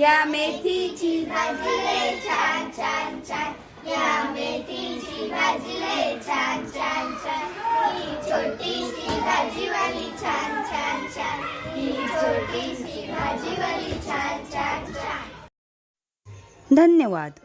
या मेथीची भाजीले छान छान छान. या मेथीची भाजीले छान छान छान. ही छोटीशी भाजीवाली छान छान छान. ही छोटीशी भाजीवाली छान छान छान. धन्यवाद.